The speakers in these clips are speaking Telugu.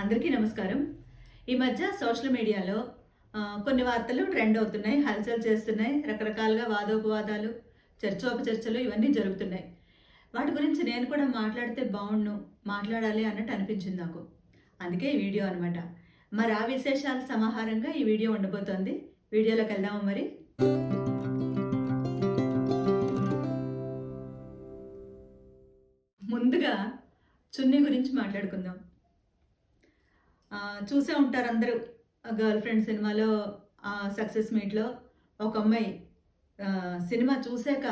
అందరికీ నమస్కారం. ఈ మధ్య సోషల్ మీడియాలో కొన్ని వార్తలు ట్రెండ్ అవుతున్నాయి హల్చల్ చేస్తున్నాయి రకరకాలుగా వాదోపవాదాలు చర్చోపచర్చలు ఇవన్నీ జరుగుతున్నాయి. వాటి గురించి నేను కూడా మాట్లాడితే బాగుండు మాట్లాడాలి అన్నట్టు అనిపించింది నాకు. అందుకే ఈ వీడియో అనమాట మరి ఆ విశేషాల సమాహారంగా ఈ వీడియో ఉండబోతోంది. వీడియోలోకి వెళ్దాము మరి. ముందుగా చున్నీ గురించి మాట్లాడుకుందాం. చూసే ఉంటారు అందరూ. గర్ల్ ఫ్రెండ్ సినిమాలో సక్సెస్ మీట్లో ఒక అమ్మాయి సినిమా చూసాక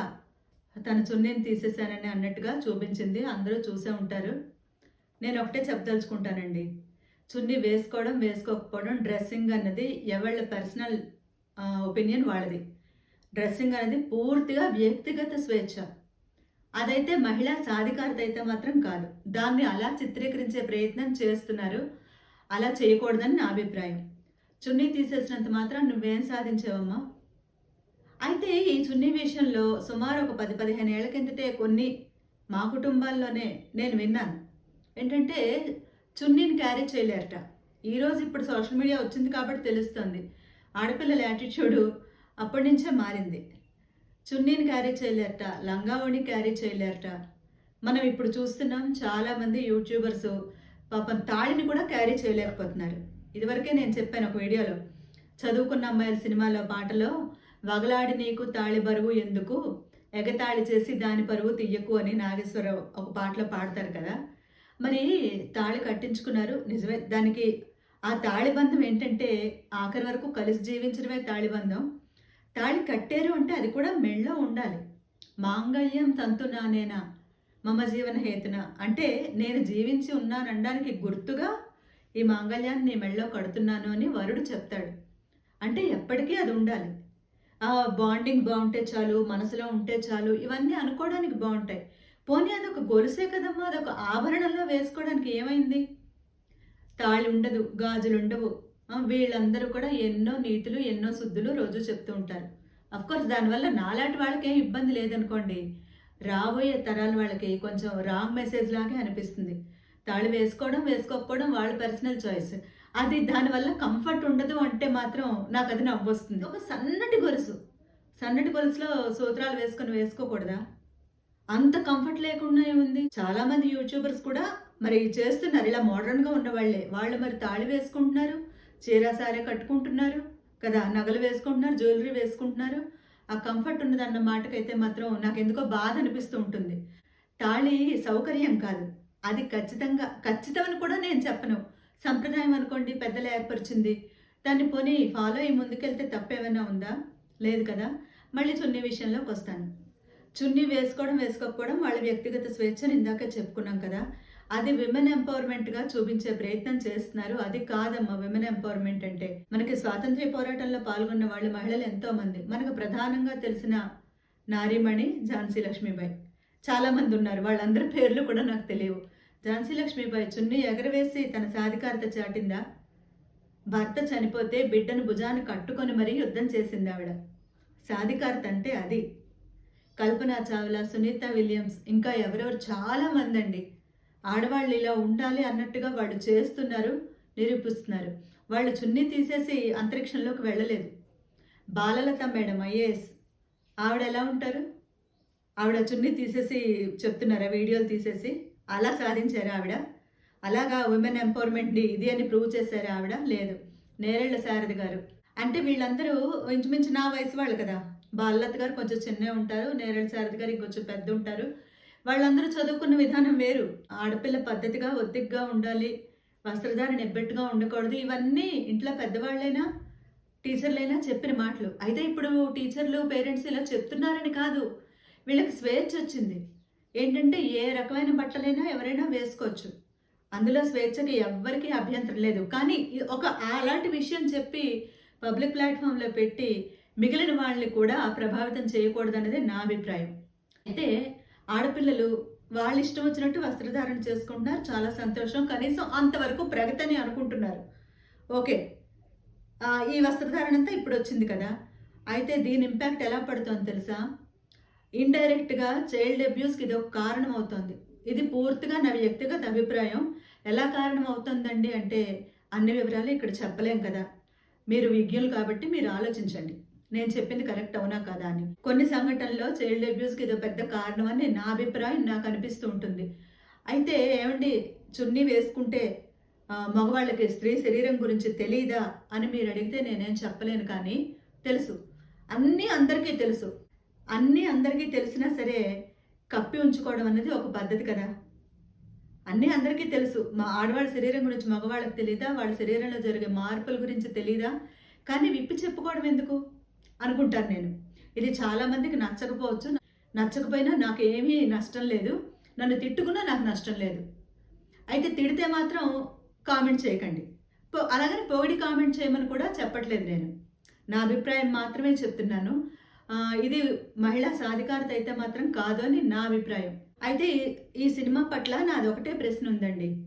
తన చున్నీని తీసేశానని అన్నట్టుగా చూపించింది. అందరూ చూసే ఉంటారు. నేను ఒకటే చెప్పదలుచుకుంటానండి. చున్నీ వేసుకోవడం వేసుకోకపోవడం డ్రెస్సింగ్ అన్నది ఎవళ్ళ పర్సనల్ ఒపీనియన్ వాళ్ళది. డ్రెస్సింగ్ అనేది పూర్తిగా వ్యక్తిగత స్వేచ్ఛ. అదైతే మహిళా సాధికారత అయితే మాత్రం కాదు. దాన్ని అలా చిత్రీకరించే ప్రయత్నం చేస్తున్నారు. అలా చేయకూడదని నా అభిప్రాయం. చున్నీ తీసేసినంత మాత్రం నువ్వేం సాధించావమ్మా? అయితే ఈ చున్నీ విషయంలో సుమారు ఒక పది పదిహేను ఏళ్ళ కిందటే కొన్ని మా కుటుంబాల్లోనే నేను విన్నాను. ఏంటంటే చున్నీని క్యారీ చేయలేరట. ఈరోజు ఇప్పుడు సోషల్ మీడియా వచ్చింది కాబట్టి తెలుస్తుంది. ఆడపిల్లల యాటిట్యూడు అప్పటి నుంచే మారింది. చున్నీని క్యారీ చేయలేరట లంగావోణి క్యారీ చేయలేరట. మనం ఇప్పుడు చూస్తున్నాం చాలామంది యూట్యూబర్సు పాపం తాళిని కూడా క్యారీ చేయలేకపోతున్నారు. ఇదివరకే నేను చెప్పాను ఒక వీడియోలో. చదువుకున్న అమ్మాయిల సినిమాలో పాటలో వగలాడి నీకు తాళి బరువు ఎందుకు? ఎగతాళి చేసి దాని పరువు తీయకు అని నాగేశ్వరరావు ఒక పాటలో పాడతారు కదా. మరి తాళి కట్టించుకున్నారు. నిజమే దానికి ఆ తాళిబంధం ఏంటంటే ఆఖరి వరకు కలిసి జీవించడమే తాళిబంధం తాళి కట్టారు అంటే అది కూడా మెళ్ళో ఉండాలి. మాంగళ్యం తంతునానేనా మమ జీవన హేతున. అంటే నేను జీవించి ఉన్నానడానికి గుర్తుగా ఈ మాంగళ్యాన్ని నీ మెళ్ళో కడుతున్నాను అని వరుడు చెప్తాడు. అంటే ఎప్పటికీ అది ఉండాలి. ఆ బాండింగ్ బాగుంటే చాలు మనసులో ఉంటే చాలు ఇవన్నీ అనుకోవడానికి బాగుంటాయి. పోనీ అదొక గొలుసే కదమ్మా అదొక ఆభరణంలో వేసుకోవడానికి ఏమైంది? తాళి ఉండదు గాజులు ఉండవు. వీళ్ళందరూ కూడా ఎన్నో నీతులు ఎన్నో శుద్ధులు రోజు చెప్తూ ఉంటారు. అఫ్కోర్స్ దానివల్ల నాలాంటి వాళ్ళకి ఏం ఇబ్బంది లేదనుకోండి. రాబోయే తరాల వాళ్ళకి కొంచెం రాంగ్ మెసేజ్ లాగే అనిపిస్తుంది. తాళి వేసుకోవడం వేసుకోకపోవడం వాళ్ళ పర్సనల్ చాయిస్ అది దానివల్ల కంఫర్ట్ ఉండదు అంటే మాత్రం నాకు అది నవ్వొస్తుంది. ఒక సన్నటి గొలుసు. సన్నటి గొలుసులో సూత్రాలు వేసుకొని వేసుకోకూడదా? అంత కంఫర్ట్ లేకుండా ఏముంది? చాలా మంది యూట్యూబర్స్ కూడా మరి చేస్తున్నారు. ఇలా మోడర్న్గా ఉన్నవాళ్ళే. వాళ్ళు మరి తాళి వేసుకుంటున్నారు చీర సారే కట్టుకుంటున్నారు కదా నగలు వేసుకుంటున్నారు జ్యువెలరీ వేసుకుంటున్నారు. ఆ కంఫర్ట్ ఉన్నదన్న మాటకైతే మాత్రం నాకు ఎందుకో బాధ అనిపిస్తూ ఉంటుంది. తాళి సౌకర్యం కాదు. అది ఖచ్చితంగా ఖచ్చితమని కూడా నేను చెప్పను. సంప్రదాయం అనుకోండి పెద్దలు ఏర్పరిచింది. దాన్ని పోనీ ఫాలో అయ్యి ముందుకెళ్తే తప్పేమైనా ఉందా? లేదు కదా. మళ్ళీ చున్నీ విషయంలోకి వస్తాను. చున్నీ వేసుకోవడం వేసుకోకపోవడం వాళ్ళ వ్యక్తిగత స్వేచ్ఛను ఇందాక చెప్పుకున్నాం కదా. అది విమెన్ ఎంపవర్మెంట్గా చూపించే ప్రయత్నం చేస్తున్నారు. అది కాదమ్మా విమెన్ ఎంపవర్మెంట్ అంటే. మనకి స్వాతంత్ర్య పోరాటంలో పాల్గొన్న వాళ్ళు మహిళలు ఎంతో మంది మనకు ప్రధానంగా తెలిసిన నారీమణి ఝాన్సీ లక్ష్మీబాయి. చాలా మంది ఉన్నారు. వాళ్ళందరి పేర్లు కూడా నాకు తెలియవు. ఝాన్సీ లక్ష్మీబాయి చున్ని ఎగరవేసి తన సాధికారత చాటిందా? భర్త చనిపోతే బిడ్డను భుజాన్ని కట్టుకొని మరీ యుద్ధం చేసింది ఆవిడ. సాధికారత అంటే అది. కల్పన చావ్లా సునీత విలియమ్స్ ఇంకా ఎవరెవరు? చాలా మంది అండి ఆడవాళ్ళు ఇలా ఉండాలి అన్నట్టుగా వాళ్ళు చేస్తున్నారు నిరూపిస్తున్నారు. వాళ్ళు చున్నీ తీసేసి అంతరిక్షంలోకి వెళ్ళలేదు. Balalatha madam IAS. ఆవిడ ఎలా ఉంటారు? ఆవిడ చున్నీ తీసేసి చెప్తున్నారా వీడియోలు తీసేసి? అలా సాధించారా ఆవిడ? అలాగా ఉమెన్ ఎంపవర్మెంట్ని ఇది అని ప్రూవ్ చేశారా ఆవిడ? లేదు. నేరేళ్ళ శారద గారు. అంటే వీళ్ళందరూ ఇంచుమించు నా వయసు వాళ్ళు కదా. బాలలత గారు కొంచెం చిన్నే ఉంటారు నేరేళ్ళ శారద గారు ఇంకొంచెం పెద్ద ఉంటారు. వాళ్ళందరూ చదువుకున్న విధానం వేరు. ఆడపిల్ల పద్ధతిగా ఒత్తిగ్గా ఉండాలి వస్త్రధారణ ఎబ్బెట్టుగా ఉండకూడదు ఇవన్నీ ఇంట్లో పెద్దవాళ్ళైనా టీచర్లైనా చెప్పిన మాటలు. అయితే ఇప్పుడు టీచర్లు పేరెంట్స్ ఇలా చెప్తున్నారని కాదు. వీళ్ళకి స్వేచ్ఛ వచ్చింది. ఏంటంటే ఏ రకమైన బట్టలైనా ఎవరైనా వేసుకోవచ్చు. అందులో స్వేచ్ఛకి ఎవ్వరికీ అభ్యంతరం లేదు. కానీ ఒక అలాంటి విషయం చెప్పి పబ్లిక్ ప్లాట్ఫామ్లో పెట్టి మిగిలిన వాళ్ళని కూడా ప్రభావితం చేయకూడదన్నది నా అభిప్రాయం. అయితే ఆడపిల్లలు వాళ్ళ ఇష్టం వచ్చినట్టు వస్త్రధారణ చేసుకుంటున్నారు. చాలా సంతోషం. కనీసం అంతవరకు ప్రగతి అని అనుకుంటున్నారు. ఓకే. ఈ వస్త్రధారణ అంతా ఇప్పుడు వచ్చింది కదా. అయితే దీని ఇంపాక్ట్ ఎలా పడుతుందో తెలుసా? ఇండైరెక్ట్గా చైల్డ్ అబ్యూస్కి ఇది ఒక కారణం అవుతుంది. ఇది పూర్తిగా నా వ్యక్తిగత అభిప్రాయం. ఎలా కారణం అవుతుందండి అంటే అన్ని వివరాలు ఇక్కడ చెప్పలేం కదా. మీరు విజ్ఞులు కాబట్టి మీరు ఆలోచించండి. నేను చెప్పింది కరెక్ట్ అవునా కదా అని. కొన్ని సంఘటనలో చైల్డ్ అబ్యూస్కి ఇది పెద్ద కారణం అని నా అభిప్రాయం నాకు అనిపిస్తూ ఉంటుంది. అయితే ఏమండి చున్నీ వేసుకుంటే మగవాళ్ళకి స్త్రీ శరీరం గురించి తెలియదా అని మీరు అడిగితే నేనేం చెప్పలేను కానీ తెలుసు. అన్నీ అందరికీ తెలుసు. అన్నీ అందరికీ తెలిసినా సరే కప్పి ఉంచుకోవడం అనేది ఒక పద్ధతి కదా. అన్నీ అందరికీ తెలుసు. మా ఆడవాళ్ళ శరీరం గురించి మగవాళ్ళకి తెలియదా వాళ్ళ శరీరంలో జరిగే మార్పుల గురించి తెలియదా కానీ విప్పి చెప్పుకోవడం ఎందుకు? అనుకుంటాను నేను. ఇది చాలామందికి నచ్చకపోవచ్చు. నచ్చకపోయినా నాకు ఏమీ నష్టం లేదు. నన్ను తిట్టుకున్నా నాకు నష్టం లేదు. అయితే తిడితే మాత్రం కామెంట్ చేయకండి. పో అలాగని పొగిడి కామెంట్ చేయమని కూడా చెప్పట్లేదు నేను. నా అభిప్రాయం మాత్రమే చెప్తున్నాను. ఇది మహిళా సాధికారత అయితే మాత్రం కాదు అని నా అభిప్రాయం. అయితే ఈ- ఈ సినిమా పట్ల నాది ఒకటే ప్రశ్న ఉందండి.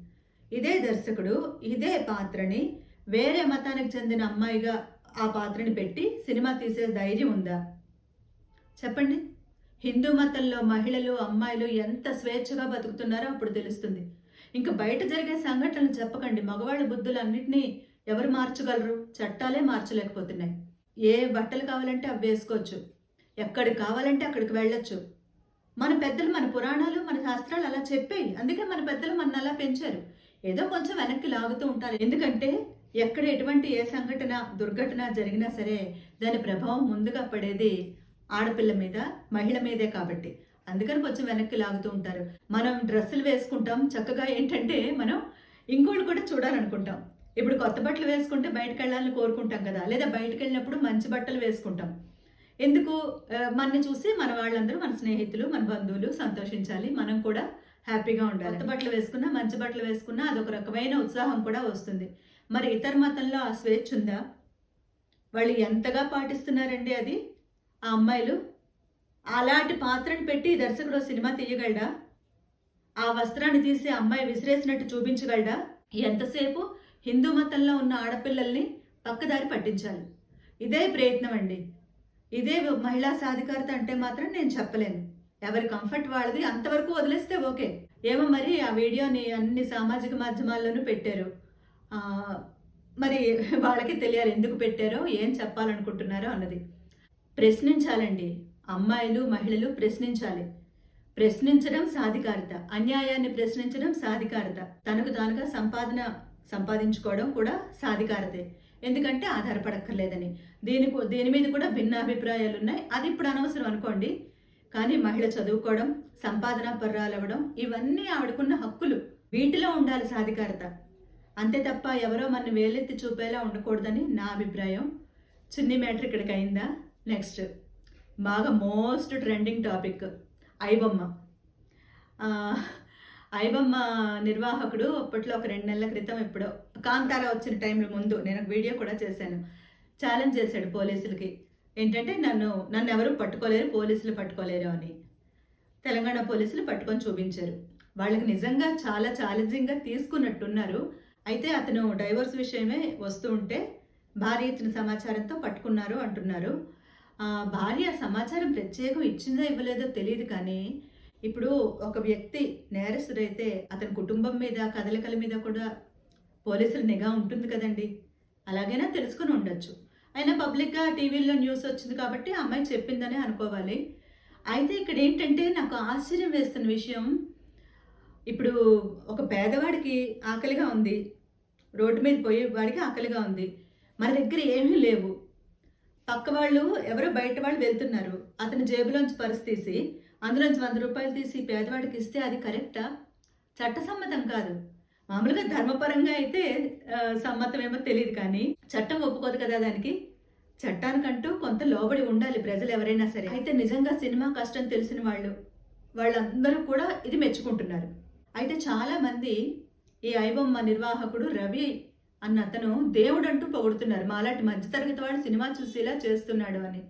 ఇదే దర్శకుడు ఇదే పాత్రని వేరే మతానికి చెందిన అమ్మాయిగా ఆ పాత్రని పెట్టి సినిమా తీసే ధైర్యం ఉందా? చెప్పండి. హిందూ మతంలో మహిళలు అమ్మాయిలు ఎంత స్వేచ్ఛగా బతుకుతున్నారో అప్పుడు తెలుస్తుంది. ఇంకా బయట జరిగే సంఘటనలు చెప్పకండి. మగవాళ్ళ బుద్ధులన్నింటినీ ఎవరు మార్చగలరు? చట్టాలే మార్చలేకపోతున్నాయి. ఏ బట్టలు కావాలంటే అవి వేసుకోవచ్చు. ఎక్కడికి కావాలంటే అక్కడికి వెళ్ళొచ్చు. మన పెద్దలు మన పురాణాలు మన శాస్త్రాలు అలా చెప్పాయి. అందుకే మన పెద్దలు మన అలా పెంచారు. ఏదో కొంచెం వెనక్కి లాగుతూ ఉంటారు. ఎందుకంటే ఎక్కడ ఎటువంటి ఏ సంఘటన దుర్ఘటన జరిగినా సరే దాని ప్రభావం ముందుగా పడేది ఆడపిల్ల మీద మహిళ మీదే కాబట్టి. అందుకని కొంచెం వెనక్కి లాగుతూ ఉంటారు. మనం డ్రెస్సులు వేసుకుంటాం చక్కగా ఏంటంటే మనం ఇంకోళ్ళు కూడా చూడాలనుకుంటాం. ఇప్పుడు కొత్త బట్టలు వేసుకుంటే బయటకు వెళ్ళాలని కోరుకుంటాం కదా లేదా బయటకు వెళ్ళినప్పుడు మంచి బట్టలు వేసుకుంటాం. ఎందుకు? మనని చూసి మన వాళ్ళందరూ మన స్నేహితులు మన బంధువులు సంతోషించాలి. మనం కూడా హ్యాపీగా ఉండాలి. కొత్త బట్టలు వేసుకున్నా మంచి బట్టలు వేసుకున్నా అదొక రకమైన ఉత్సాహం కూడా వస్తుంది. మరి ఇతర మతంలో ఆ స్వేచ్ఛ ఉందా? వాళ్ళు ఎంతగా పాటిస్తున్నారండి అది? ఆ అమ్మాయిలు? అలాంటి పాత్రను పెట్టి దర్శకుడు సినిమా తీయగలడా? ఆ వస్త్రాన్ని తీసి అమ్మాయి విసిరేసినట్టు చూపించగలడా? ఎంతసేపు హిందూ మతంలో ఉన్న ఆడపిల్లల్ని పక్కదారి పట్టించాలి. ఇదే ప్రయత్నం అండి. ఇదే మహిళా సాధికారత అంటే మాత్రం నేను చెప్పలేను. ఎవరి కంఫర్ట్ వాళ్ళది అంతవరకు వదిలేస్తే ఓకే. ఏమో మరి ఆ వీడియోని అన్ని సామాజిక మాధ్యమాల్లోనూ పెట్టారు. మరి వాళ్ళకి తెలియాలి ఎందుకు పెట్టారో ఏం చెప్పాలనుకుంటున్నారో అన్నది. ప్రశ్నించాలండి. అమ్మాయిలు మహిళలు ప్రశ్నించాలి. ప్రశ్నించడం సాధికారత. అన్యాయాన్ని ప్రశ్నించడం సాధికారత. తనకు తానుగా సంపాదన సంపాదించుకోవడం కూడా సాధికారతే. ఎందుకంటే ఆధారపడక్కర్లేదని. దీని దీని మీద కూడా భిన్న అభిప్రాయాలు ఉన్నాయి. అది ఇప్పుడు అనవసరం అనుకోండి. కానీ మహిళ చదువుకోవడం సంపాదన పర్రాలు అవ్వడం ఇవన్నీ ఆవిడకున్న హక్కులు. వీటిలో ఉండాలి సాధికారత. అంతే తప్ప ఎవరో మన వేలెత్తి చూపేలా ఉండకూడదని నా అభిప్రాయం. చిన్ని మ్యాటర్ ఇక్కడికి అయిందా నెక్స్ట్ బాగా most trending topic iBomma. IBomma iBomma నిర్వాహకుడు అప్పట్లో ఒక రెండు నెలల క్రితం ఎప్పుడో కాంతార వచ్చిన టైంలో ముందు నేను ఒక వీడియో కూడా చేశాను. ఛాలెంజ్ చేశాడు పోలీసులకి. ఏంటంటే నన్ను నన్ను ఎవరు పట్టుకోలేరు పోలీసులు పట్టుకోలేరు అని. తెలంగాణ పోలీసులు పట్టుకొని చూపించారు. వాళ్ళకి నిజంగా చాలా ఛాలెంజింగ్గా తీసుకున్నట్టున్నారు. అయితే అతను డైవర్స్ విషయమే వస్తూ ఉంటే భార్య ఇచ్చిన సమాచారంతో పట్టుకున్నారు అంటున్నారు. భార్య సమాచారం ప్రత్యేకం ఇచ్చిందో ఇవ్వలేదో తెలియదు కానీ ఇప్పుడు ఒక వ్యక్తి నేరస్తుడైతే అతని కుటుంబం మీద కదలికల మీద కూడా పోలీసుల నిఘా ఉంటుంది కదండి. అలాగైనా తెలుసుకుని ఉండొచ్చు. అయినా పబ్లిక్గా టీవీల్లో న్యూస్ వచ్చింది కాబట్టి అమ్మాయి చెప్పిందనే అనుకోవాలి. అయితే ఇక్కడ ఏంటంటే నాకు ఆశ్చర్యం వేస్తున్న విషయం ఇప్పుడు ఒక పేదవాడికి ఆకలిగా ఉంది రోడ్డు మీద పోయే వాడికి ఆకలిగా ఉంది మన దగ్గర ఏమీ లేవు. పక్క వాళ్ళు ఎవరో బయట వాళ్ళు వెళ్తున్నారు అతని జేబులోంచి పరిస్థితి తీసి అందులోంచి వంద రూపాయలు తీసి పేదవాడికి ఇస్తే అది కరెక్టా? చట్టసమ్మతం కాదు. మామూలుగా ధర్మపరంగా అయితే సమ్మతం సమ్మతమేమో తెలియదు కానీ చట్టం ఒప్పుకోదు కదా దానికి. చట్టానికంటూ కొంత లోబడి ఉండాలి ప్రజలు ఎవరైనా సరే. అయితే నిజంగా సినిమా కష్టం తెలిసిన వాళ్ళు వాళ్ళందరూ కూడా ఇది మెచ్చుకుంటున్నారు. అయితే చాలామంది ఈ ఐబొమ్మ నిర్వాహకుడు రవి అన్న అతను దేవుడు అంటూ పొగుడుతున్నారు. మాలాంటి మధ్యతరగతి వాళ్ళు సినిమా చూసేలా చేస్తున్నాడు అని.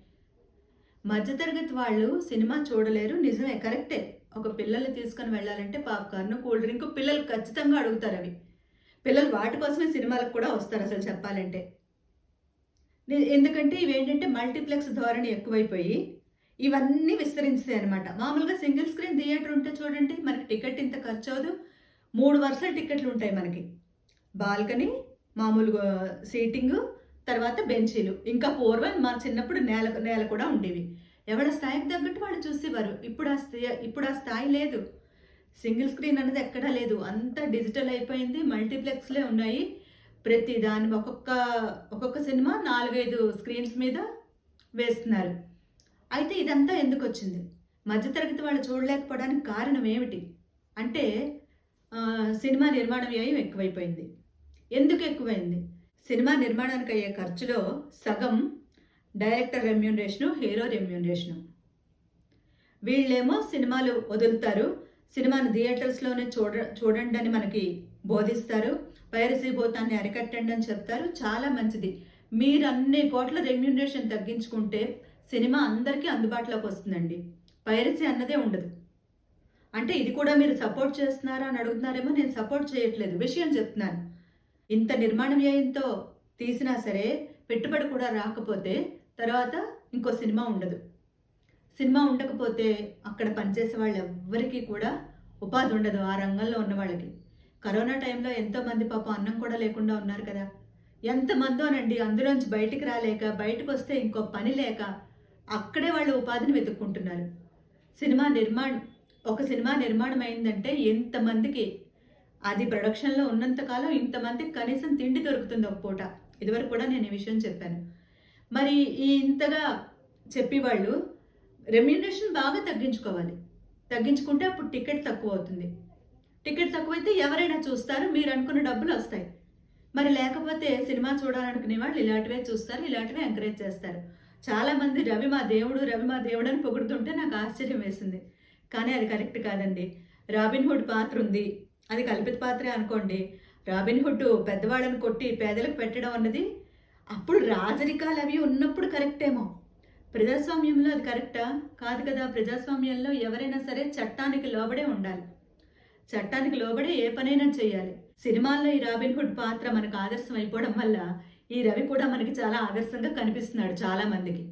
మధ్యతరగతి వాళ్ళు సినిమా చూడలేరు. నిజమే కరెక్టే. ఒక పిల్లల్ని తీసుకొని వెళ్ళాలంటే పాప్కార్న్ కూల్ డ్రింక్ పిల్లలు ఖచ్చితంగా అడుగుతారు అవి. పిల్లలు వాటి కోసమే సినిమాలకు కూడా వస్తారు అసలు చెప్పాలంటే. ఎందుకంటే ఇవేంటంటే మల్టీప్లెక్స్ ధోరణి ఎక్కువైపోయి ఇవన్నీ విస్తరించాయి అనమాట మామూలుగా సింగిల్ స్క్రీన్ థియేటర్ ఉంటే చూడండి మనకి టికెట్ ఇంత ఖర్చు అవదు మూడు వరుసల టికెట్లు ఉంటాయి మనకి. బాల్కనీ మామూలుగా సీటింగ్ తర్వాత బెంచీలు. ఇంకా పూర్వం మా చిన్నప్పుడు నేల నేల కూడా ఉండేవి. ఎవడ స్థాయికి తగ్గట్టు వాళ్ళు చూసేవారు. ఇప్పుడు ఆ స్థాయి ఇప్పుడు ఆ స్థాయి లేదు. సింగిల్ స్క్రీన్ అనేది ఎక్కడా లేదు. అంతా డిజిటల్ అయిపోయింది. మల్టీప్లెక్స్లే ఉన్నాయి. ప్రతి దాని ఒక్కొక్క ఒక్కొక్క సినిమా నాలుగైదు స్క్రీన్స్ మీద వేస్తున్నారు. అయితే ఇదంతా ఎందుకు వచ్చింది మధ్యతరగతి వాళ్ళు చూడలేకపోవడానికి కారణం ఏమిటి? అంటే సినిమా నిర్మాణ వ్యయం ఎక్కువైపోయింది. ఎందుకు ఎక్కువైంది? సినిమా నిర్మాణానికి అయ్యే ఖర్చులో సగం డైరెక్టర్ రెమ్యూనరేషను హీరో రెమ్యూనరేషను. వీళ్ళేమో సినిమాలు వదులుతారు సినిమాను థియేటర్స్లోనే చూడ చూడండి అని మనకి బోధిస్తారు పైరసీ భూతాన్ని అరికట్టండి అని చెప్తారు చాలా మంచిది. మీరు అన్ని కోట్ల రెమ్యూనరేషన్ తగ్గించుకుంటే సినిమా అందరికీ అందుబాటులోకి వస్తుందండి. పైరసీ అన్నదే ఉండదు. అంటే ఇది కూడా మీరు సపోర్ట్ చేస్తున్నారా అని అడుగుతున్నారేమో నేను సపోర్ట్ చేయట్లేదు. విషయం చెప్తున్నాను. ఇంత నిర్మాణ వ్యయంతో తీసినా సరే పెట్టుబడి కూడా రాకపోతే తర్వాత ఇంకో సినిమా ఉండదు. సినిమా ఉండకపోతే అక్కడ పనిచేసే వాళ్ళు ఎవ్వరికీ కూడా ఉపాధి ఉండదు ఆ రంగంలో ఉన్న వాళ్ళకి. కరోనా టైంలో ఎంతోమంది పాపం అన్నం కూడా లేకుండా ఉన్నారు కదా. ఎంతమందోనండి అందులోంచి బయటికి రాలేక బయటకు వస్తే ఇంకో పని లేక అక్కడే వాళ్ళు ఉపాధిని వెతుక్కుంటున్నారు. సినిమా నిర్మాణం ఒక సినిమా నిర్మాణం అయిందంటే ఎంతమందికి అది ప్రొడక్షన్లో ఉన్నంతకాలం ఇంతమందికి కనీసం తిండి దొరుకుతుంది ఒక పూట. ఇదివరకు కూడా నేను ఈ విషయం చెప్పాను. మరి ఈ ఇంతగా చెప్పేవాళ్ళు రెమ్యూనరేషన్ బాగా తగ్గించుకోవాలి. తగ్గించుకుంటే అప్పుడు టికెట్ తక్కువ అవుతుంది టికెట్ తక్కువైతే ఎవరైనా చూస్తారు మీరు అనుకున్న డబ్బులు వస్తాయి. మరి లేకపోతే సినిమా చూడాలనుకునే వాళ్ళు ఇలాంటివే చూస్తారు ఇలాంటివే ఎంకరేజ్ చేస్తారు. చాలా మంది రవి మా దేవుడు రవి మా దేవుడు అని పొగుడుతుంటే నాకు ఆశ్చర్యం వేసింది. కానీ అది కరెక్ట్ కాదండి. రాబిన్ హుడ్ పాత్ర ఉంది. అది కల్పిత పాత్రే అనుకోండి. రాబిన్ హుడ్ పెద్దవాళ్ళని కొట్టి పేదలకు పెట్టడం అన్నది అప్పుడు రాజరికాలు అవి ఉన్నప్పుడు కరెక్టేమో. ప్రజాస్వామ్యంలో అది కరెక్టా? కాదు కదా. ప్రజాస్వామ్యంలో ఎవరైనా సరే చట్టానికి లోబడే ఉండాలి. చట్టానికి లోబడే ఏ పనైనా చేయాలి. సినిమాల్లో ఈ రాబిన్ హుడ్ పాత్ర మనకు ఆదర్శం అయిపోవడం వల్ల ఈ రవి కూడా మనకి చాలా ఆదర్శంగా కనిపిస్తున్నాడు చాలామందికి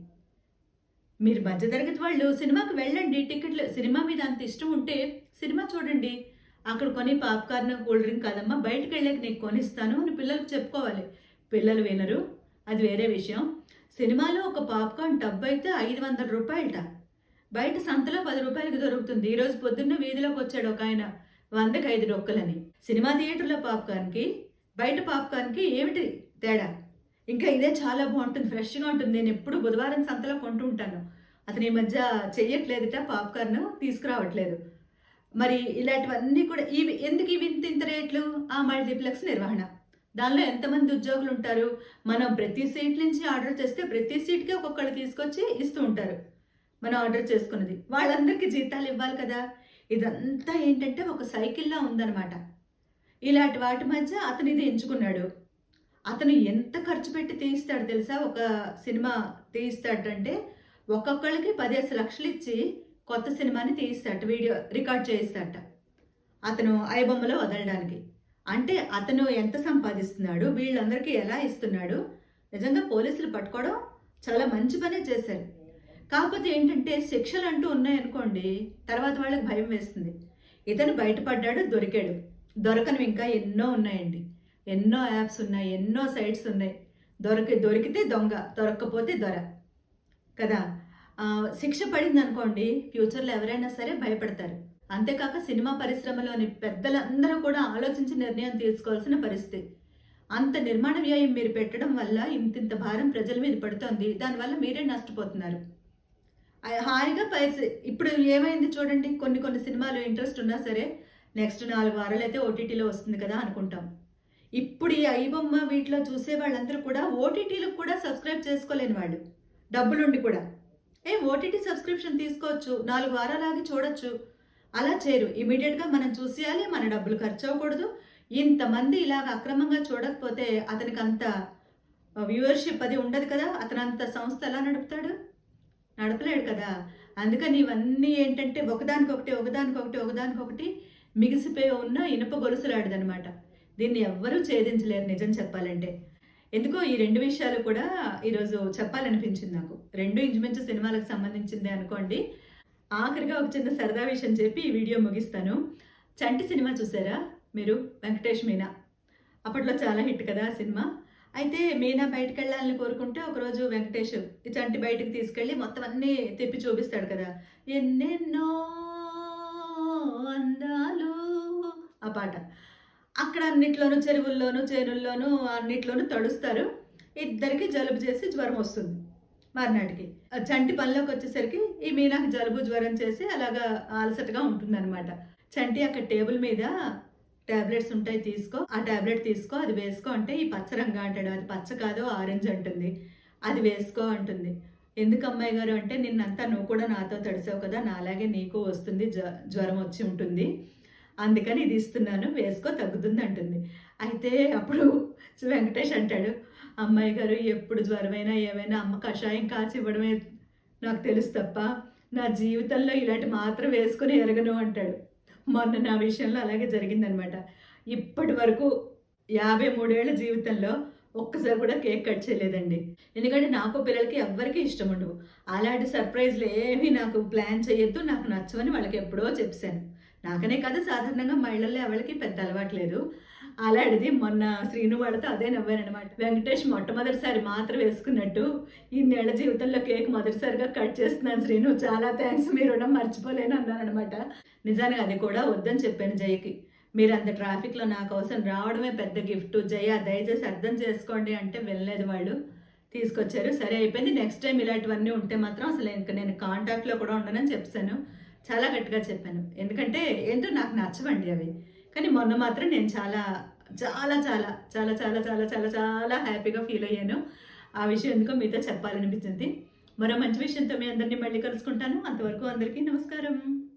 మీరు మధ్యతరగతి వాళ్ళు సినిమాకి వెళ్ళండి టికెట్లు సినిమా మీద అంత ఇష్టం ఉంటే సినిమా చూడండి. అక్కడ కొని పాప్కార్న్ కూల్ డ్రింక్ కాదమ్మా బయటకు వెళ్ళాక నీకు కొనిస్తాను అని పిల్లలకు చెప్పుకోవాలి. పిల్లలు వినరు అది వేరే విషయం. సినిమాలో ఒక పాప్కార్న్ డబ్బు అయితే ఐదు వందల రూపాయలట. బయట సంతలో పది రూపాయలకి దొరుకుతుంది. ఈరోజు పొద్దున్న వీధిలోకి వచ్చాడు ఒక ఆయన వందకి ఐదు డొక్కలని సినిమా థియేటర్లో పాప్కార్న్కి బయట పాప్కార్న్కి ఏమిటి తేడా. ఇంకా ఇదే చాలా బాగుంటుంది ఫ్రెష్గా ఉంటుంది. నేను ఎప్పుడు బుధవారం సంతలో కొంటూ ఉంటాను అతను ఈ మధ్య చెయ్యట్లేదుట పాప్కార్న్ తీసుకురావట్లేదు. మరి ఇలాంటివన్నీ కూడా ఇవి ఎందుకు ఇవి ఇంత ఇంత రేట్లు? ఆ మల్టీప్లెక్స్ నిర్వహణ. దానిలో ఎంతమంది ఉద్యోగులు ఉంటారు? మనం ప్రతి సీట్ నుంచి ఆర్డర్ చేస్తే ప్రతి సీట్కి ఒక్కొక్కళ్ళు తీసుకొచ్చి ఇస్తూ ఉంటారు. మనం ఆర్డర్ చేసుకున్నది. వాళ్ళందరికీ జీతాలు ఇవ్వాలి కదా. ఇదంతా ఏంటంటే ఒక సైకిల్లా ఉందన్నమాట. ఇలాంటి వాటి మధ్య అతను ఇది ఎంచుకున్నాడు. అతను ఎంత ఖర్చు పెట్టి తీయిస్తాడు తెలుసా? ఒక సినిమా తీయిస్తాడంటే ఒక్కొక్కళ్ళకి పదిహేను లక్షలు ఇచ్చి కొత్త సినిమాని తీయిస్తాడు వీడియో రికార్డ్ చేయిస్తాట అతను ఐబొమ్మలో వదలడానికి. అంటే అతను ఎంత సంపాదిస్తున్నాడు వీళ్ళందరికీ ఎలా ఇస్తున్నాడు? నిజంగా పోలీసులు పట్టుకోవడం చాలా మంచి పనే చేశారు. కాకపోతే ఏంటంటే శిక్షలు అంటూ ఉన్నాయనుకోండి తర్వాత వాళ్ళకి భయం వేస్తుంది. ఇతను బయటపడ్డాడు దొరికాడు. దొరకనివి ఇంకా ఎన్నో ఉన్నాయండి. ఎన్నో యాప్స్ ఉన్నాయి ఎన్నో సైట్స్ ఉన్నాయి. దొరికి దొరికితే దొంగ దొరక్కపోతే దొర. కదా? శిక్ష పడింది అనుకోండి ఫ్యూచర్లో ఎవరైనా సరే భయపడతారు. అంతేకాక సినిమా పరిశ్రమలోని పెద్దలందరూ కూడా ఆలోచించి నిర్ణయం తీసుకోవాల్సిన పరిస్థితి. అంత నిర్మాణ వ్యయం మీరు పెట్టడం వల్ల ఇంతింత భారం ప్రజల మీద పడుతోంది. దానివల్ల మీరే నష్టపోతున్నారు. హాయిగా పరిస్థితి ఇప్పుడు ఏమైంది చూడండి. కొన్ని కొన్ని సినిమాలు ఇంట్రెస్ట్ ఉన్నా సరే నెక్స్ట్ నాలుగు వారాలు అయితే ఓటీటీలో వస్తుంది కదా అనుకుంటాం. ఇప్పుడు ఈ ఐబొమ్మ వీటిలో చూసే వాళ్ళందరూ కూడా ఓటీటీలకు కూడా సబ్స్క్రైబ్ చేసుకోలేని వాళ్ళు. డబ్బులుండి కూడా. ఏ ఓటీటీ సబ్స్క్రిప్షన్ తీసుకోవచ్చు. నాలుగు వారాలాగి చూడొచ్చు. అలా చేయరు. ఇమీడియట్గా మనం చూసేయాలి. మన డబ్బులు ఖర్చు అవ్వకూడదు ఇంతమంది ఇలాగ అక్రమంగా చూడకపోతే అతనికి అంత వ్యూవర్షిప్ అది ఉండదు కదా. అతను అంత సంస్థ ఎలా నడుపుతాడు? నడపలేడు కదా. అందుకని ఇవన్నీ ఏంటంటే ఒకదానికొకటి ఒకదానికొకటి ఒకదానికొకటి మిగిసిపోయి ఉన్న ఇనుప గొలుసులాడదనమాట. దీన్ని ఎవ్వరూ ఛేదించలేరు నిజం చెప్పాలంటే. ఎందుకో ఈ రెండు విషయాలు కూడా ఈరోజు చెప్పాలనిపించింది నాకు. రెండు ఇంచుమించు సినిమాలకు సంబంధించిందే అనుకోండి. ఆఖరిగా ఒక చిన్న సరదా విషయం చెప్పి ఈ వీడియో ముగిస్తాను. చంటి సినిమా చూసారా మీరు? వెంకటేష్ మీనా. అప్పట్లో చాలా హిట్ కదా ఆ సినిమా. అయితే మీనా బయటకు వెళ్ళాలని కోరుకుంటే ఒకరోజు వెంకటేష్ ఈ చంటి బయటకు తీసుకెళ్ళి మొత్తం అన్నీ తిప్పి చూపిస్తాడు కదా. ఎన్నెన్నో అందాలు. ఆ పాట. అక్కడ అన్నిట్లోనూ చెరువుల్లోనూ చేనుల్లోనూ అన్నిట్లోనూ తడుస్తారు. ఇద్దరికి జలుబు చేసి జ్వరం వస్తుంది మర్నాటికి. చంటి పనిలోకి వచ్చేసరికి ఈ మీనాకి జలుబు జ్వరం చేసి అలాగా అలసటగా ఉంటుందన్నమాట. చంటి అక్కడ టేబుల్ మీద టాబ్లెట్స్ ఉంటాయి తీసుకో. ఆ టాబ్లెట్ తీసుకో అది వేసుకో అంటే ఈ పచ్చరంగా అంటాడు. అది పచ్చ కాదు ఆరెంజ్ అంటుంది. అది వేసుకో అంటుంది. ఎందుకు అమ్మాయి గారు అంటే నిన్నంతా నువ్వు కూడా నాతో తడిసావు కదా నాలాగే నీకు వస్తుంది జ్వ- జ్వరం వచ్చి ఉంటుంది. అందుకని ఇది ఇస్తున్నాను వేసుకో తగ్గుతుంది అంటుంది. అయితే అప్పుడు వెంకటేష్ అంటాడు అమ్మాయి గారు ఎప్పుడు జ్వరమైనా ఏమైనా అమ్మ కషాయం కాచి ఇవ్వడమే నాకు తెలుసు తప్ప నా జీవితంలో ఇలాంటి మాత్రం వేసుకుని ఎరగను అంటాడు. మొన్న నా విషయంలో అలాగే జరిగిందనమాట. ఇప్పటి వరకు యాభై మూడేళ్ళ జీవితంలో ఒక్కసారి కూడా కేక్ కట్ చేయలేదండి. ఎందుకంటే నాకు పిల్లలకి ఎవ్వరికీ ఇష్టం ఉండవు. అలాంటి సర్ప్రైజ్లు ఏమీ నాకు ప్లాన్ చేయొద్దు నాకు నచ్చవని వాళ్ళకి ఎప్పుడో చెప్పాను. నాకనే కాదు సాధారణంగా మహిళల్లో ఎవరికి పెద్ద అలవాటు లేదు. అలాంటిది మొన్న శ్రీను అదే నవ్వానమాట వెంకటేష్ మొట్టమొదటిసారి మాత్రం వేసుకున్నట్టు ఈ నెల జీవితంలో కేక్ మొదటిసారిగా కట్ చేస్తున్నాను శ్రీను. చాలా థ్యాంక్స్ మీరు మర్చిపోలేను అన్నాను అనమాట నిజానికి అది కూడా వద్దని చెప్పాను జయకి. మీరు అంత ట్రాఫిక్లో నా కోసం రావడమే పెద్ద గిఫ్ట్. జయ దయచేసి అర్థం చేసుకోండి అంటే వెళ్ళలేదు వాళ్ళు. తీసుకొచ్చారు. సరే అయిపోయింది. నెక్స్ట్ టైం ఇలాంటివన్నీ ఉంటే మాత్రం అసలు ఇంకా నేను కాంటాక్ట్లో కూడా ఉండనని చెప్పాను. చాలా గట్టిగా చెప్పాను. ఎందుకంటే ఏంటో నాకు నచ్చవండి అవి. కానీ మొన్న మాత్రం నేను చాలా చాలా చాలా చాలా చాలా చాలా చాలా చాలా హ్యాపీగా ఫీల్ అయ్యాను. ఆ విషయం ఎందుకో మీతో చెప్పాలనిపించింది మరో మంచి విషయంతో మీ అందరినీ మళ్ళీ కలుసుకుంటాను. అంతవరకు అందరికీ నమస్కారం.